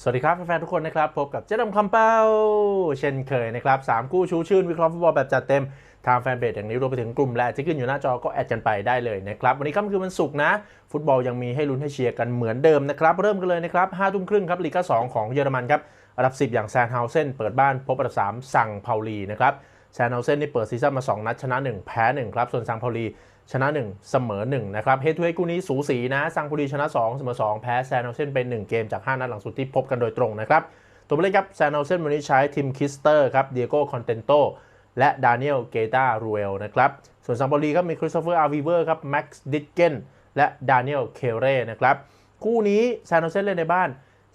สวัสดีครับแฟนๆทุกคนนะครับพบกับเจ๊ดำคำเป้า เช่นเคยนะครับสามคู่ชูชื่นวิเคราะห์ฟุตบอลแบบจัดเต็มทางแฟนเพจอย่างนี้รวมไปถึงกลุ่มแรกที่ขึ้นอยู่หน้าจอก็แอดกันไปได้เลยนะครับ วันนี้ค่ำคืนวันศุกร์นะ ฟุตบอลยังมีให้ลุ้นให้เชียร์กันเหมือนเดิมนะครับ เริ่มกันเลยนะครับห้าทุ่มครึ่งครับลีกสองของเยอรมันครับอันดับ 10 อย่างแซนเฮาเซนเปิดบ้านพบอันดับ3สั่งเผาลีนะครับ แซนเฮาเซนนี่เปิดซีซั่นมา 2 นัดชนะ 1 แพ้ 1 ครับ ส่วนซังเผาลีชนะ 1 เสมอ 1 นะครับเฮดทูเฮดคู่นี้สูสีนะซังเผาลีชนะ 2 เสมอ 2 แพ้แซนเฮาเซนเป็น 1 เกมจาก 5 นัดหลังสุดที่พบกันโดยตรงนะครับตัวผู้เล่นครับแซนเฮาเซนวันนี้ใช้ทีมคิสเตอร์ครับเดียโก้คอนเตนโตและดานิเอลเกตารูเอลนะครับส่วนซังเผาลีครับมีคริสโตเฟอร์อาร์วีเวอร์ครับแม็กซ์ดิกเกนและดานิเอลเคเร่นะครับคู่นี้แซนเฮาเซนเล่นในบ้าน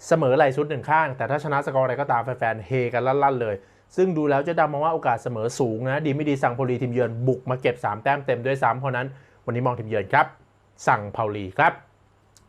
เสมอไหลสุดหนึ่งข้าง แต่ถ้าชนะสกอร์อะไรก็ตามแฟนๆเฮกันลั่นๆเลย ซึ่งดูแล้วจะดำมองว่าโอกาสเสมอสูงนะ ดีไม่ดีสั่งเผาลีทีมเยือนบุกมาเก็บ 3 แต้มเต็มด้วยซ้ำเพราะนั้น วันนี้มองทีมเยือนครับ สั่งพาลีครับ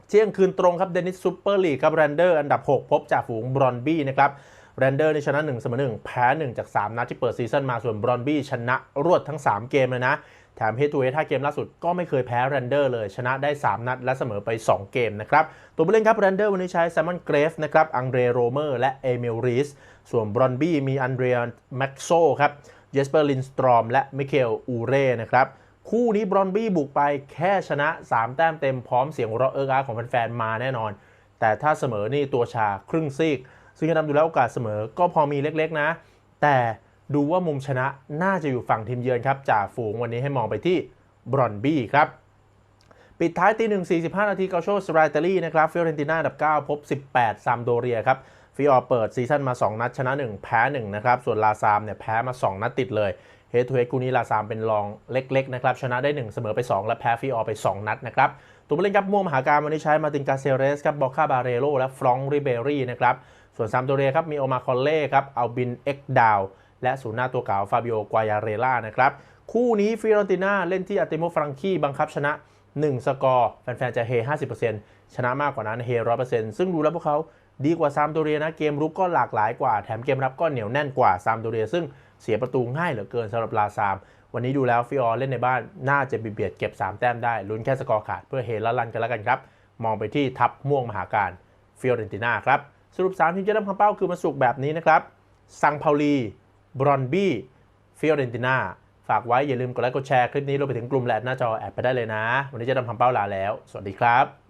เที่ยงคืนตรงครับเดนิสซูเปอร์ลีกครับแรนเดอร์อันดับ 6 พบจ่าฝูงบรอนบี้นะครับ แรนเดอร์ในชนะ1เสมอ1แพ้ 1 จาก 3 นัดที่เปิดซีซั่นมาส่วนบรอนบี้ชนะรวดทั้ง 3 เกมเลยนะแถมเฮดทูเฮด5เกมล่าสุดก็ไม่เคยแพ้แรนเดอร์เลยชนะได้ 3 นัด และเสมอไป 2 เกมนะครับ ตัวผู้เล่นครับแรนเดอร์วันนี้ใช้แซมมอนเกรฟนะครับอังเดรโรเมอร์และเอมิลรีสส่วนบรอนบี้มีอันเดรียนแม็กโซครับเจสเปอร์ลินสตรอมและมิเคลอูเร่นะครับคู่นี้บรอนบี้บุกไปแค่ชนะ 3 แต้มเต็มพร้อมเสียงหัวเราะเอิร์กอาของแฟนๆมาแน่นอน แต่ถ้าเสมอนี่ตัวชาครึ่งซีก ซึ่งจะนำดูแล้วโอกาสเสมอก็พอมีเล็กๆนะ แต่ดูว่ามุมชนะน่าจะอยู่ฝั่งทีมเยือนครับจ่าฝูงวันนี้ให้มองไปที่บรอนบี้ครับ ปิดท้ายตีหนึ่งสี่สิบห้านาทีเกาโชสไรเตอรี่นะครับฟิโอเรนติน่าอันดับ 9 พบ 18ซามโดเรียครับฟิออเปิดซีซั่นมา 2 นัดชนะ 1 แพ้ 1 นะครับ ส่วนลาซามเนี่ยแพ้มา 2 นัดติดเลย เฮดทูเฮดคู่นี้ลาซามเป็นรองเล็กๆนะครับชนะได้ 1 เสมอไป 2 และแพ้ฟิออไป 2 นัดนะครับตัวผู้เล่นครับม่วงมหาการวันนี้ใช้มาตินกาเซเรสครับบอคาบาเรโรและฟรองริเบรี่นะครับส่วนซามโดเรียครับมีโอมาคอลเล่ครับอัลบินเอ็กดาวและศูนย์หน้าตัวเก่าฟาบิโอกวายาเรล่านะครับคู่นี้ฟิออเรนติน่าเล่นที่อาติโมฟรังคีบังคับชนะ 1 สกอร์ แฟนๆ จะเฮ 50%ชนะมากกว่านั้นเฮ 100%ซึ่งดูแล้วพวกเขา ดีกว่าซามโดเรียนะเกมรุกก็หลากหลายกว่าแถมเกมรับก็เหนียวแน่นกว่าซามโดเรีย ซึ่งเสียประตูง่ายเหลือเกินสำหรับลาซาม วันนี้ดูแล้วฟิออร์เล่นในบ้านน่าจะเบียดเก็บ 3 แต้มได้ลุ้นแค่สกอร์ขาดเพื่อเฮละลันกันแล้วกันครับ มองไปที่ทัพม่วงมหาการฟิออเรนติน่าครับ สรุป 3 ทีมจะได้คำเป้าคือมาสุกแบบนี้นะครับซังเปาลีบรอนบี้ฟิออเรนติน่าฝากไว้อย่าลืมกดไลค์กดแชร์คลิปนี้รวมไปถึงกลุ่มแลดหน้าจอแอดไปได้เลยนะ วันนี้จะทำคำเป้าลาแล้ว สวัสดีครับ